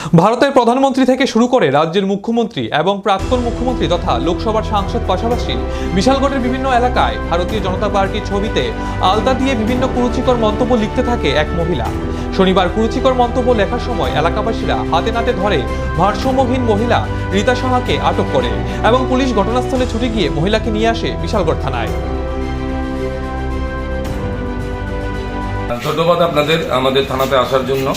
ভারতের প্রধানমন্ত্রী থেকে শুরু করে রাজ্যের মুখ্যমন্ত্রী এবং প্রাক্তন মুখ্যমন্ত্রী তথা লোকসভার সাংসদ পাশাপাশি বিশালগড়ের বিভিন্ন এলাকায় ভারতীয় জনতা পার্টির ছবিতে আলতা দিয়ে বিভিন্ন কুরুচিকর মন্তব্য লিখতে থাকে এক মহিলা। শনিবার কুরুচিকর মন্তব্য লেখার সময় এলাকাবাসীরা হাতে নাতে ধরে ভারসাম্যহীন মহিলা রীতা সাহাকে আটক করে এবং পুলিশ ঘটনাস্থলে ছুটে গিয়ে মহিলাকে নিয়ে আসে বিশালগড় থানায়। ধন্যবাদ আপনাদের আমাদের থানাতে আসার জন্য।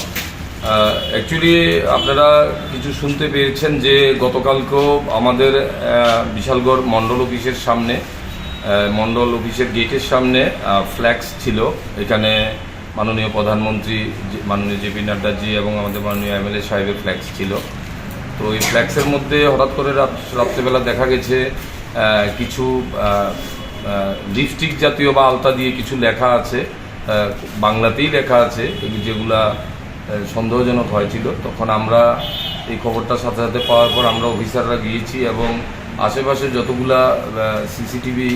অ্যাকচুয়ালি আপনারা কিছু শুনতে পেয়েছেন যে গতকালকেও আমাদের বিশালগড় মণ্ডল অফিসের সামনে মণ্ডল অফিসের গেটের সামনে ফ্ল্যাক্স ছিল। এখানে মাননীয় প্রধানমন্ত্রী মাননীয় জেপি নাড্ডাজি এবং আমাদের মাননীয় এমএলএ সাহেবের ফ্ল্যাক্স ছিল। তো এই ফ্ল্যাক্সের মধ্যে হঠাৎ করে রাত, রাত্রেবেলা দেখা গেছে কিছু লিপস্টিক জাতীয় বা আলতা দিয়ে কিছু লেখা আছে বাংলাতেই লেখা আছে, যেগুলা সন্দেহজনক হয়েছিল। তখন আমরা এই খবরটা সাথে সাথে পাওয়ার পর আমরা অফিসাররা গিয়েছি এবং আশেপাশে যতগুলা সিসিটিভি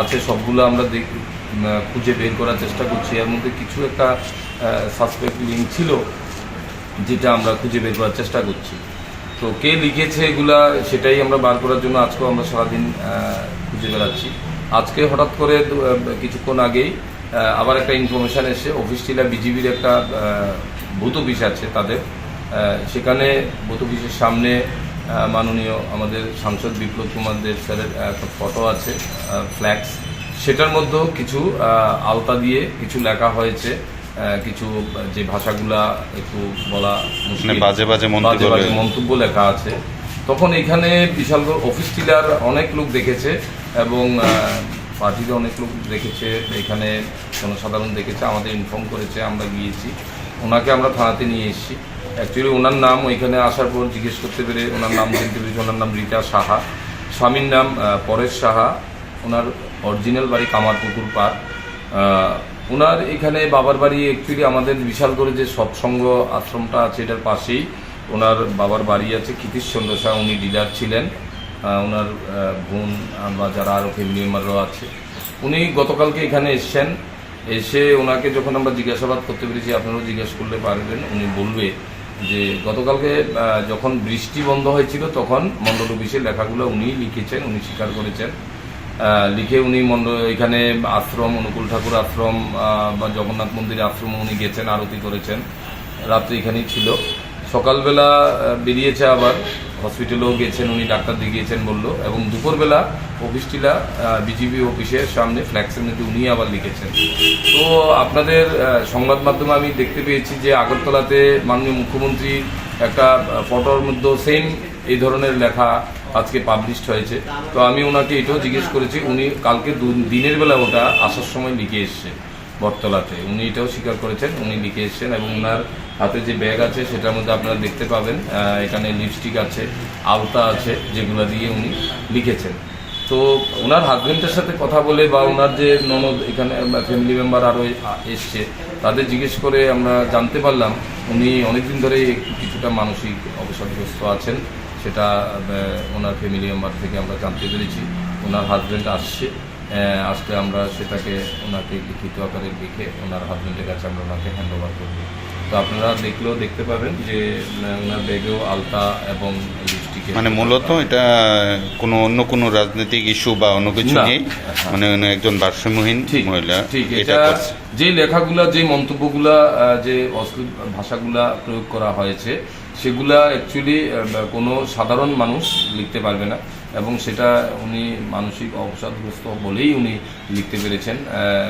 আছে, সবগুলো আমরা খুঁজে বের করার চেষ্টা করছি। এর মধ্যে কিছু একটা সাসপেক্ট লিঙ্ক ছিল, যেটা আমরা খুঁজে বের করার চেষ্টা করছি। তো কে লিখেছে এগুলা, সেটাই আমরা বার করার জন্য আজকেও আমরা সারাদিন খুঁজে বেড়াচ্ছি। আজকে হঠাৎ করে কিছুক্ষণ আগেই আবার একটা ইনফরমেশন এসে অফিস টিলা বিজিবির একটা বুথ অফিস আছে তাদের। সেখানে বুথ অফিসের সামনে মাননীয় আমাদের সাংসদ বিপ্লব কুমার দেব স্যারের একটা ফটো আছে ফ্ল্যাক্স সেটার মধ্যেও কিছু আলতা দিয়ে কিছু লেখা হয়েছে কিছু যে ভাষাগুলা একটু বলা মানে বাজে বাজে মন্তব্য লেখা। মন্তব্য লেখা আছে। তখন এখানে বিশালগড় অফিস টিলার অনেক লোক দেখেছে এবং পার্টিতে অনেক লোক দেখেছে এখানে জনসাধারণ দেখেছে আমাদের ইনফর্ম করেছে আমরা গিয়েছি। ওনাকে আমরা থানাতে নিয়ে এসেছি। অ্যাকচুয়ালি ওনার নাম ওইখানে আসার পর জিজ্ঞেস করতে পেরে ওনার নাম জানতে পেরেছি ওনার নাম রীতা সাহা। স্বামীর নাম পরেশ সাহা। ওনার অরিজিনাল বাড়ি কামারপুকুর আহ, ওনার এখানে বাবার বাড়ি অ্যাকচুয়ালি আমাদের বিশাল করে যে সৎসঙ্গ আশ্রমটা আছে এটার পাশেই ওনার বাবার বাড়ি আছে। কীতিশ চন্দ্র উনি ডিলার ছিলেন। ওনার বোন বা যারা আরও ফ্যামিলি মেম্বাররাও আছে, উনি গতকালকে এখানে এসছেন। এসে ওনাকে যখন আমরা জিজ্ঞাসাবাদ করতে পেরেছি, আপনারাও জিজ্ঞেস করলে পারবেন। উনি বলবে যে, গতকালকে যখন বৃষ্টি বন্ধ হয়েছিল, তখন মণ্ডল অফিসের লেখাগুলো উনিই লিখেছেন, উনি স্বীকার করেছেন। লিখে উনি মন্ড, এখানে আশ্রম, অনুকূল ঠাকুর আশ্রম বা জগন্নাথ মন্দির আশ্রম উনি গেছেন, আরতি করেছেন। রাত্রে এখানেই ছিল। সকালবেলা বেরিয়েছে আবার। হসপিটালেও গেছেন, উনি ডাক্তার দেখিয়েছেন বলল। এবং দুপুরবেলা অফিসটিলা বিজিবি অফিসের সামনে ফ্ল্যাক্সের মধ্যে উনি আবার লিখেছেন। তো আপনাদের সংবাদ মাধ্যমে আমি দেখতে পেয়েছি যে আগরতলাতে মাননীয় মুখ্যমন্ত্রী একটা ফটোর মধ্যে সেম এই ধরনের লেখা আজকে পাবলিশড হয়েছে। তো আমি ওনাকে এটাও জিজ্ঞেস করেছি, উনি কালকে দিনের বেলা ওটা আসার সময় লিখে এসছে বটতলাতে। উনি এটাও স্বীকার করেছেন, উনি লিখে এসছেন এবং ওনার হাতে যে ব্যাগ আছে সেটার মধ্যে আপনারা দেখতে পাবেন এখানে লিপস্টিক আছে, আলতা আছে, যেগুলো দিয়ে উনি লিখেছেন। তো ওনার হাজবেন্ডের সাথে কথা বলে বা ওনার যে ননদ এখানে ফ্যামিলি মেম্বার আরও এসছে, তাদের জিজ্ঞেস করে আমরা জানতে পারলাম, উনি অনেকদিন ধরে কিছুটা মানসিক অবসাদগ্রস্ত আছেন, সেটা ওনার ফ্যামিলি মেম্বার থেকে আমরা জানতে পেরেছি। ওনার হাজবেন্ড আসছে আসলে আমরা সেটাকে, ওনাকে লিখিত আকারে লিখে ওনার হাজবেন্ডের কাছে আমরা ওনাকে হ্যান্ড ওভার করব। তো আপনারা দেখলেও দেখতে পাবেন যে ওনার ব্যাগেও আলতা এবং মানে মূলত এটা কোনো অন্য কোনো রাজনৈতিক ইস্যু বা অন্য কিছু নেই। মানে একজন ভারসাম্যহীন মহিলা ঠিক এটা যে লেখাগুলা যে মন্তব্যগুলা যে অশ্লীল ভাষাগুলা প্রয়োগ করা হয়েছে সেগুলা অ্যাকচুয়ালি কোনো সাধারণ মানুষ লিখতে পারবে না এবং সেটা উনি মানসিক অবসাদগ্রস্ত বলেই উনি লিখতে পেরেছেন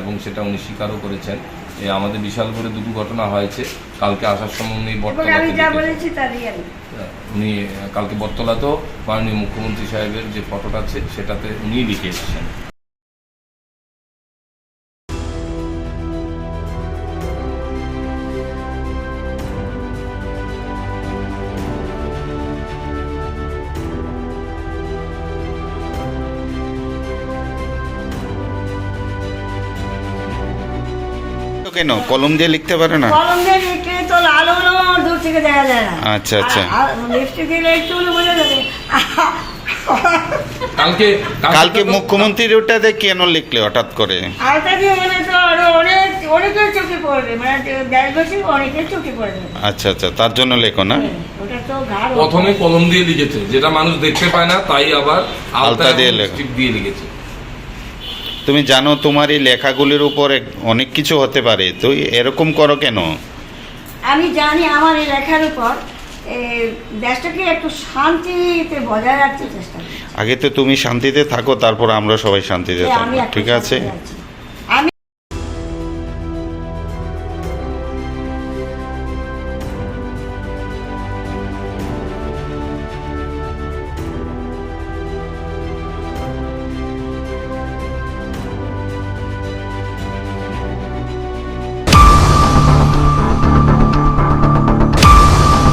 এবং সেটা উনি স্বীকারও করেছেন। এ আমাদের বিশাল করে দুটো ঘটনা হয়েছে। কালকে আসার সময় উনি উনি কালকে বটতলাতেও মাননীয় মুখ্যমন্ত্রী সাহেবের যে ফটোটা আছে সেটাতে উনি লিখে এসেছেন। কেন? কলম দিয়ে লিখতে পারে না? কলম দিয়ে লিখলে তো লাল হলো দূর থেকে দেখা যায় না। আচ্ছা, আচ্ছা। লিপস্টিক দিলে একটু হলে বোঝা যাবে। কালকে কালকে মুখ্যমন্ত্রীর ওটাতে কেন লিখলে হঠাৎ করে? আলতা দিয়ে মানে তো আরও অনেক অনেকের চোখে পড়বে। মানে দেশবাসী অনেকের চোখে পড়বে। আচ্ছা আচ্ছা তার জন্য লেখো না। ওটা তো প্রথমে কলম দিয়ে লিখেছে। যেটা মানুষ দেখতে পায় না তাই আবার আলতা লেখা। দিয়ে লিখেছে। তুমি জানো তোমার এই লেখাগুলির উপর অনেক কিছু হতে পারে। তো এরকম করো কেন? আমি জানি আমার এই লেখার উপর দেশটাকে একটু শান্তিতে বজায় রাখতে চেষ্টা আগে তো তুমি শান্তিতে থাকো তারপর আমরা সবাই শান্তিতে থাকব। ঠিক আছি।